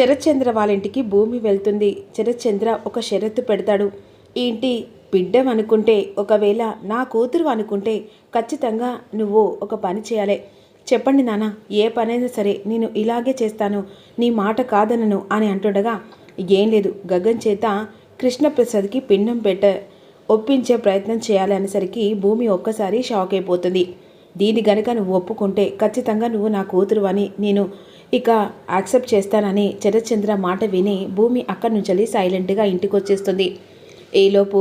శరత్చంద్ర వాళ్ళ ఇంటికి భూమి వెళ్తుంది. శరత్చంద్ర ఒక షరత్తు పెడతాడు. ఏంటి ఇంటి బిడ్డం అనుకుంటే ఒకవేళ నా కూతురు అనుకుంటే ఖచ్చితంగా నువ్వు ఒక పని చేయాలి. చెప్పండి నాన్న ఏ పనైనా సరే నేను ఇలాగే చేస్తాను. నీ మాట కాదనను అని అంటుండగా ఏం లేదు. గగన్ చేత కృష్ణప్రసాద్కి పిండం పెట్ట ఒప్పించే ప్రయత్నం చేయాలి అనేసరికి భూమి ఒక్కసారి షాక్ అయిపోతుంది. దీని గనుక నువ్వు ఒప్పుకుంటే ఖచ్చితంగా నువ్వు నా కూతురు అని నేను ఇక యాక్సెప్ట్ చేస్తానని చరచంద్ర మాట విని భూమి అక్కడి నుంచి సైలెంట్గా ఇంటికి వచ్చేస్తుంది ఈలోపు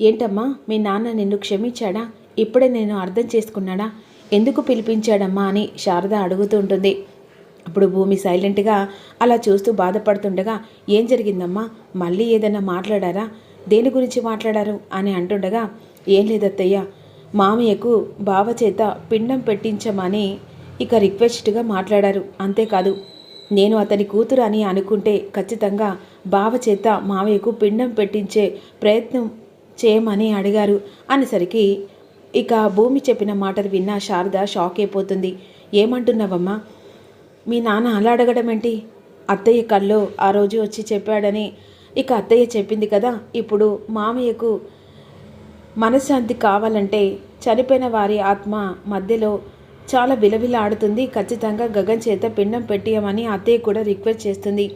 ఏంటమ్మా మీ నాన్న నిన్ను క్షమించాడా? ఇప్పుడే నేను అర్థం చేసుకున్నాడా? ఎందుకు పిలిపించాడమ్మా? అని శారద అడుగుతూ ఉంటుంది. అప్పుడు భూమి సైలెంట్గా అలా చూస్తూ బాధపడుతుండగా ఏం జరిగిందమ్మా? మళ్ళీ ఏదైనా మాట్లాడారా? దేని గురించి మాట్లాడారు? అని అంటుండగా ఏం లేదత్తయ్య మామయ్యకు బావ చేత పిండం పెట్టించమని ఇక రిక్వెస్ట్గా మాట్లాడారు. అంతేకాదు నేను అతని కూతురు అని అనుకుంటే ఖచ్చితంగా బావ చేత మావయ్యకు పిండం పెట్టించే ప్రయత్నం చేయమని అడిగారు. అనేసరికి ఇక భూమి చెప్పిన మాటలు విన్న శారద షాక్ అయిపోతుంది. ఏమంటున్నావమ్మా? మీ నాన్న అలా అడగడం ఏంటి? అత్తయ్య కల్లో ఆ రోజు వచ్చి చెప్పాడని ఇక అత్తయ్య చెప్పింది కదా. ఇప్పుడు మామయ్యకు మనశ్శాంతి కావాలంటే చనిపోయిన వారి ఆత్మ మధ్యలో చాలా విలవిలాడుతుంది. ఖచ్చితంగా గగన్ చేత పిండం పెట్టియమని అత్తయ్య కూడా రిక్వెస్ట్ చేస్తుంది.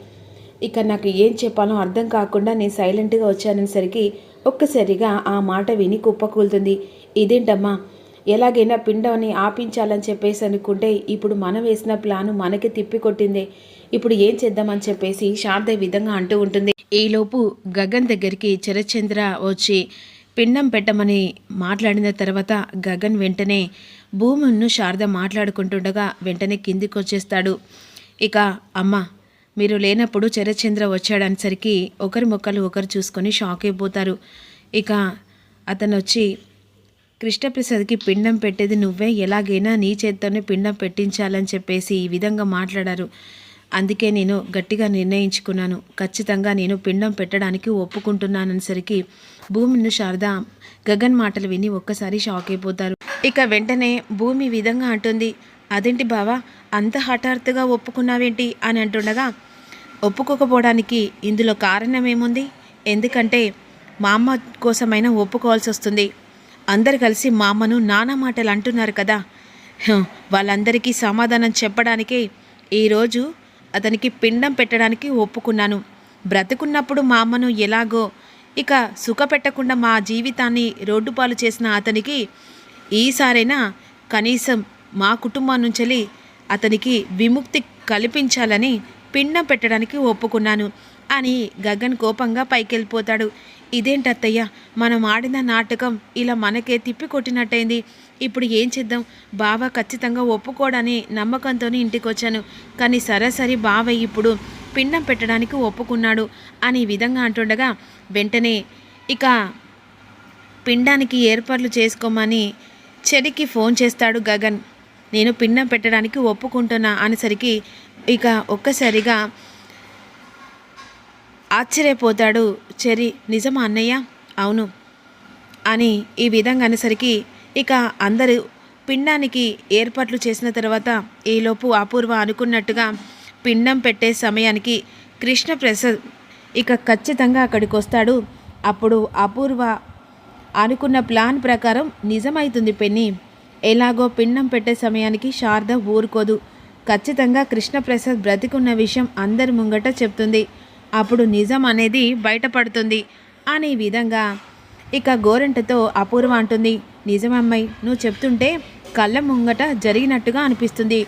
ఇక నాకు ఏం చెప్పాలో అర్థం కాకుండా నేను సైలెంట్గా వచ్చాననేసరికి ఒక్కసారిగా ఆ మాట విని కుప్పకూలుతుంది. ఇదేంటమ్మా? ఎలాగైనా పిండంని ఆపించాలని చెప్పేసి అనుకుంటే ఇప్పుడు మనం వేసిన ప్లాను మనకి తిప్పికొట్టింది. ఇప్పుడు ఏం చేద్దామని చెప్పేసి శారద విధంగా అంటూ ఉంటుంది. ఈలోపు గగన్ దగ్గరికి చరచంద్ర వచ్చి పిండం పెట్టమని మాట్లాడిన తర్వాత గగన్ వెంటనే భూమును శారద మాట్లాడుకుంటుండగా వెంటనే కిందికి వచ్చేస్తాడు ఇక అమ్మ మీరు లేనప్పుడు చరచంద్ర వచ్చాడనేసరికి ఒకరి మొక్కలు ఒకరు చూసుకొని షాక్ అయిపోతారు. ఇక అతను వచ్చి కృష్ణప్రసాద్కి పిండం పెట్టేది నువ్వే ఎలాగైనా నీ చేత్తోనే పిండం పెట్టించాలని చెప్పేసి ఈ విధంగా మాట్లాడారు. అందుకే నేను గట్టిగా నిర్ణయించుకున్నాను. ఖచ్చితంగా నేను పిండం పెట్టడానికి ఒప్పుకుంటున్నాననేసరికి భూమిని శారద గగన్ మాటలు విని ఒక్కసారి షాక్ అయిపోతారు. ఇక వెంటనే భూమి విధంగా అంటుంది అదేంటి బావా అంత హఠాత్తుగా ఒప్పుకున్నావేంటి? అని అంటుండగా ఒప్పుకోకపోవడానికి ఇందులో కారణం ఏముంది ఎందుకంటే మా అమ్మ కోసమైనా ఒప్పుకోవాల్సి వస్తుంది. అందరు కలిసి మా అమ్మను నానా మాటలు అంటున్నారు కదా. వాళ్ళందరికీ సమాధానం చెప్పడానికే ఈరోజు అతనికి పిండం పెట్టడానికి ఒప్పుకున్నాను. బ్రతుకున్నప్పుడు మా అమ్మను ఎలాగో ఇక సుఖ పెట్టకుండా మా జీవితాన్ని రోడ్డుపాలు చేసిన అతనికి ఈసారైనా కనీసం మా కుటుంబం నుంచి అతనికి విముక్తి కల్పించాలని పిండం పెట్టడానికి ఒప్పుకున్నాను. అని గగన్ కోపంగా పైకెళ్ళిపోతాడు. ఇదేంటి అత్తయ్య మనం ఆడిన నాటకం ఇలా మనకే తిప్పి కొట్టినట్టయింది. ఇప్పుడు ఏం చేద్దాం? బావ ఖచ్చితంగా ఒప్పుకోడని నమ్మకంతో ఇంటికి వచ్చాను కానీ సరాసరి బావ ఇప్పుడు పిండం పెట్టడానికి ఒప్పుకున్నాడు అని విధంగా అంటుండగా వెంటనే ఇక పిండానికి ఏర్పాట్లు చేసుకోమని చెరికి ఫోన్ చేస్తాడు గగన్. నేను పిండం పెట్టడానికి ఒప్పుకుంటున్నా అనేసరికి ఇక ఒక్కసారిగా ఆశ్చర్యపోతాడు చెరి. నిజమా అన్నయ్య? అవును అని ఈ విధంగా అనేసరికి ఇక అందరూ పిండానికి ఏర్పాట్లు చేసిన తర్వాత ఈలోపు అపూర్వ అనుకున్నట్టుగా పిండం పెట్టే సమయానికి కృష్ణప్రసాద్ ఇక ఖచ్చితంగా అక్కడికి వస్తాడు అప్పుడు అపూర్వ అనుకున్న ప్లాన్ ప్రకారం నిజమైతుంది పెన్ని. ఎలాగో పిండం పెట్టే సమయానికి శారద ఊరుకోదు. ఖచ్చితంగా కృష్ణప్రసాద్ బ్రతికున్న విషయం అందరి ముంగట చెప్తుంది. అప్పుడు నిజం అనేది బయటపడుతుంది అనే విధంగా ఇక గోరెంటతో అపూర్వ అంటుంది. నిజమమ్మాయి నువ్వు చెప్తుంటే కళ్ళ ముంగట జరిగినట్టుగా అనిపిస్తుంది.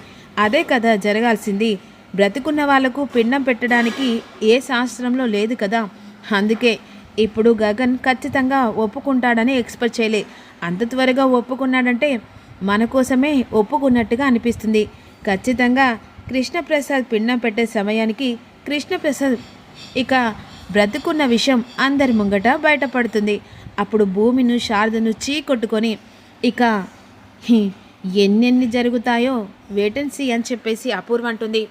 అదే కదా జరగాల్సింది. బ్రతికున్న వాళ్ళకు పిండం పెట్టడానికి ఏ శాస్త్రంలో లేదు కదా. అందుకే ఇప్పుడు గగన్ ఖచ్చితంగా ఒప్పుకుంటాడని ఎక్స్పెక్ట్ చేయలే. అంత త్వరగా ఒప్పుకున్నాడంటే మన కోసమే ఒప్పుకున్నట్టుగా అనిపిస్తుంది. ఖచ్చితంగా కృష్ణప్రసాద్ పిండం పెట్టే సమయానికి కృష్ణప్రసాద్ ఇక బ్రతుకున్న విషయం అందరి ముంగట బయటపడుతుంది. అప్పుడు భూమిను శారదను చీకొట్టుకొని ఇక ఎన్నెన్ని జరుగుతాయో వేటెన్సీ అని చెప్పేసి అపూర్వ అంటుంది.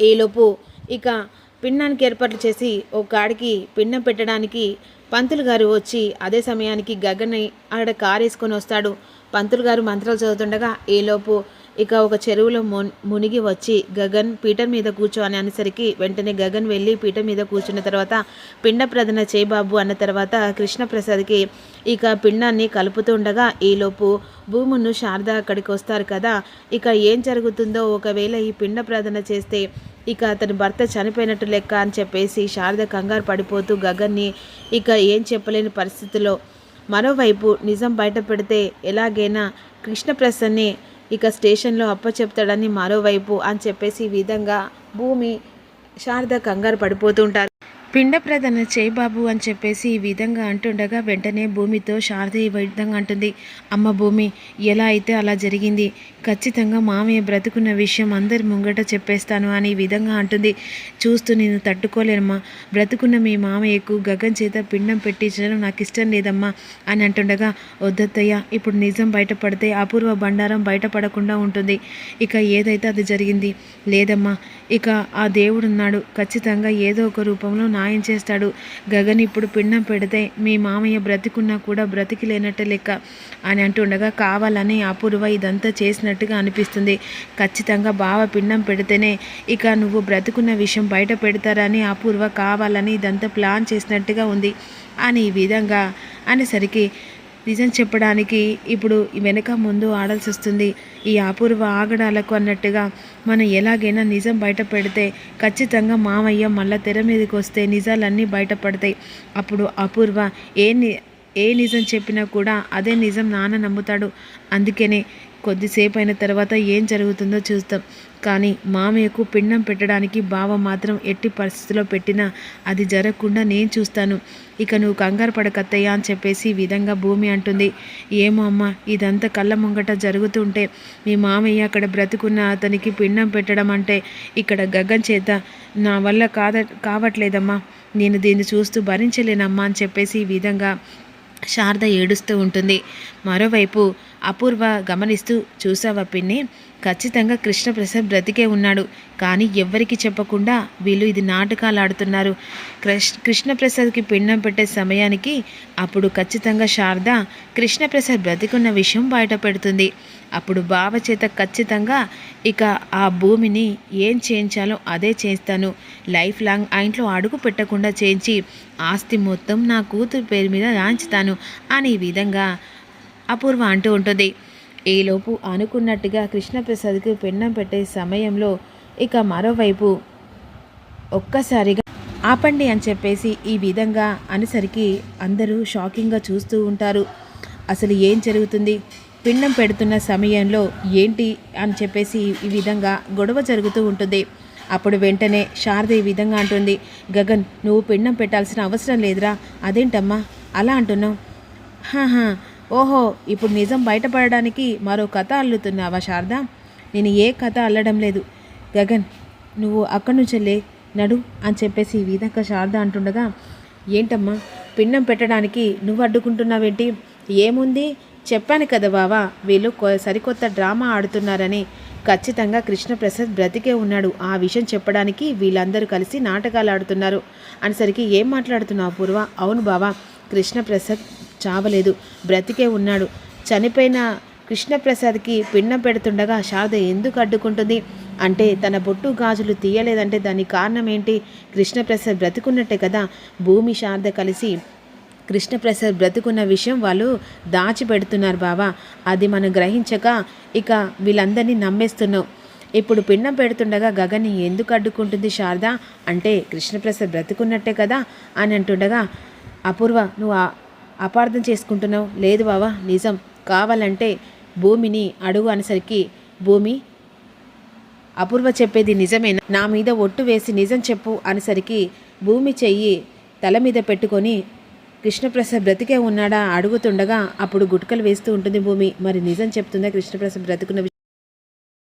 ఈలోపు ఇక పిండానికి ఏర్పాట్లు చేసి ఒక కాడికి పిండం పెట్టడానికి పంతులు గారు వచ్చి అదే సమయానికి గగ్గని ఆడ కారు వేసుకొని వస్తాడు. పంతులు గారు మంత్రాలు చదువుతుండగా ఈలోపు ఇక ఒక చెరువులో మునిగి వచ్చి గగన్ పీఠం మీద కూర్చో అని అనేసరికి వెంటనే గగన్ వెళ్ళి పీఠం మీద కూర్చున్న తర్వాత పిండ ప్రదన చేయబాబు అన్న తర్వాత కృష్ణప్రసాద్కి ఇక పిండాన్ని కలుపుతుండగా ఈలోపు భూమును శారద అక్కడికి వస్తారు కదా ఇక ఏం జరుగుతుందో ఒకవేళ ఈ పిండ ప్రదన చేస్తే ఇక అతని భర్త చనిపోయినట్టు లెక్క అని చెప్పేసి శారద కంగారు పడిపోతూ గగన్ని ఇక ఏం చెప్పలేని పరిస్థితిలో మరోవైపు నిజం బయట పెడితే ఎలాగైనా కృష్ణప్రసన్ని ఇక స్టేషన్లో అప్పచెప్తాడని మరోవైపు అని చెప్పేసి ఈ విధంగా భూమి శారద కంగారు పడిపోతుంటారు పిండ ప్రదన చేయి బాబు అని చెప్పేసి ఈ విధంగా అంటుండగా వెంటనే భూమితో శారద ఈ విధంగా అంటుంది అమ్మ భూమి ఎలా అయితే అలా జరిగింది? ఖచ్చితంగా మామయ్య బ్రతుకున్న విషయం అందరి ముంగట చెప్పేస్తాను అని ఈ విధంగా అంటుంది. చూస్తూ నేను తట్టుకోలేనమ్మా. బ్రతుకున్న మీ మామయ్యకు గగన్ చేత పిండం పెట్టించడం నాకు ఇష్టం లేదమ్మా అని అంటుండగా వద్దత్తయ్య ఇప్పుడు నిజం బయటపడితే అపూర్వ బండారం బయటపడకుండా ఉంటుంది. ఇక ఏదైతే అది జరిగింది లేదమ్మా. ఇక ఆ దేవుడున్నాడు. ఖచ్చితంగా ఏదో ఒక రూపంలో సాయం చేస్తాడు. గగన్ ఇప్పుడు పిండం పెడితే మీ మామయ్య బ్రతికున్నా కూడా బ్రతికి లేనట్టే లెక్క అని అంటుండగా కావాలని అపూర్వ ఇదంతా చేసినట్టుగా అనిపిస్తుంది. ఖచ్చితంగా బావ పిండం పెడితేనే ఇక నువ్వు బ్రతుకున్న విషయం బయట పెడతారని అపూర్వ కావాలని ఇదంతా ప్లాన్ చేసినట్టుగా ఉంది. అని ఈ విధంగా అనేసరికి నిజం చెప్పడానికి ఇప్పుడు వెనక ముందు ఆడాల్సి వస్తుంది. ఈ అపూర్వ ఆగడాలకు అన్నట్టుగా మనం ఎలాగైనా నిజం బయట పెడితే ఖచ్చితంగా మామయ్య మళ్ళా తెర మీదకి వస్తే నిజాలన్నీ బయటపడతాయి అప్పుడు అపూర్వ ఏ ని ఏ నిజం చెప్పినా కూడా అదే నిజం నాన్న నమ్ముతాడు. అందుకనే కొద్దిసేపు అయిన తర్వాత ఏం జరుగుతుందో చూస్తాం కానీ మామయ్యకు పిండం పెట్టడానికి బావ మాత్రం ఎట్టి పరిస్థితిలో పెట్టినా అది జరగకుండా నేను చూస్తాను. ఇక నువ్వు కంగారు పడకత్తయ్యా అని చెప్పేసి ఈ విధంగా భూమి అంటుంది. ఏమో అమ్మ ఇదంతా కళ్ళ ముంగట జరుగుతుంటే మీ మామయ్య అక్కడ బ్రతుకున్న అతనికి పిండం పెట్టడం అంటే ఇక్కడ గగ్గం చేత నా వల్ల కాద కావట్లేదమ్మా. నేను దీన్ని చూస్తూ భరించలేనమ్మా అని చెప్పేసి ఈ విధంగా శారద ఏడుస్తూ ఉంటుంది. మరోవైపు అపూర్వ గమనిస్తూ చూసావా పిన్ని? ఖచ్చితంగా కృష్ణప్రసాద్ బ్రతికే ఉన్నాడు. కానీ ఎవ్వరికి చెప్పకుండా వీళ్ళు ఇది నాటకాలు ఆడుతున్నారు. కృష్ కృష్ణప్రసాద్కి పిండం పెట్టే సమయానికి అప్పుడు ఖచ్చితంగా శారద కృష్ణప్రసాద్ బ్రతికున్న విషయం బయట పెడుతుంది. అప్పుడు బావ చేత ఖచ్చితంగా ఇక ఆ భూమిని ఏం చేయించాలో అదే చేస్తాను లైఫ్ లాంగ్ ఆ ఇంట్లో అడుగు పెట్టకుండా చేయించి ఆస్తి మొత్తం నా కూతురు పేరు మీద రాంచుతాను అని ఈ విధంగా అపూర్వ అంటూ ఉంటుంది. ఈలోపు అనుకున్నట్టుగా కృష్ణప్రసాద్కి పెన్నం పెట్టే సమయంలో ఇక మరోవైపు ఒక్కసారిగా ఆపండి అని చెప్పేసి ఈ విధంగా అనేసరికి అందరూ షాకింగ్గా చూస్తూ ఉంటారు. అసలు ఏం జరుగుతుంది? పిండం పెడుతున్న సమయంలో ఏంటి అని చెప్పేసి ఈ విధంగా గొడవ జరుగుతూ ఉంటుంది. అప్పుడు వెంటనే శారద ఈ విధంగా అంటుంది. గగన్ నువ్వు పిండం పెట్టాల్సిన అవసరం లేదురా. అదేంటమ్మా? అలా అంటున్నావు? హా. ఓహో ఇప్పుడు నిజం బయటపడడానికి మరో కథ అల్లుతున్నావా శారద? నేను ఏ కథ అల్లడం లేదు. గగన్ నువ్వు అక్కడి నుంచి నడు అని చెప్పేసి ఈ విధంగా శారద అంటుండగా ఏంటమ్మా పిండం పెట్టడానికి నువ్వు అడ్డుకుంటున్నావేంటి? ఏముంది? చెప్పాను కదా బావా వీళ్ళు కొ- సరికొత్త డ్రామా ఆడుతున్నారని. ఖచ్చితంగా కృష్ణప్రసాద్ బ్రతికే ఉన్నాడు. ఆ విషయం చెప్పడానికి వీళ్ళందరూ కలిసి నాటకాలు ఆడుతున్నారు. అనేసరికి ఏం మాట్లాడుతున్నావు పూర్వ? అవును బావా కృష్ణప్రసాద్ చావలేదు. బ్రతికే ఉన్నాడు. చనిపోయిన కృష్ణప్రసాద్కి పిండం పెడుతుండగా శారద ఎందుకు అడ్డుకుంటుంది? అంటే తన బొట్టు గాజులు తీయలేదంటే దానికి కారణం ఏంటి కృష్ణప్రసాద్ బ్రతికున్నట్టే కదా. భూమి శారద కలిసి కృష్ణప్రసాద్ బ్రతుకున్న విషయం వాళ్ళు దాచిపెడుతున్నారు బావా. అది మనం గ్రహించక ఇక వీళ్ళందరినీ నమ్మేస్తున్నావు ఇప్పుడు పిండం పెడుతుండగా గగన్ని ఎందుకు అడ్డుకుంటుంది శారద? అంటే కృష్ణప్రసాద్ బ్రతుకున్నట్టే కదా అని అంటుండగా అపూర్వ నువ్వు అపార్థం చేసుకుంటున్నావు? లేదు బావా నిజం. కావాలంటే భూమిని అడుగు అనేసరికి భూమి అపూర్వ చెప్పేది నిజమేనా? నా మీద ఒట్టు వేసి నిజం చెప్పు అనేసరికి భూమి చెయ్యి తల మీద పెట్టుకొని కృష్ణప్రసాద్ బ్రతికే ఉన్నాడా? అడుగుతుండగా అప్పుడు గుట్కలు వేస్తూ ఉంటుంది భూమి. మరి నిజం చెప్తుందా కృష్ణప్రసాద్ బ్రతుకున్న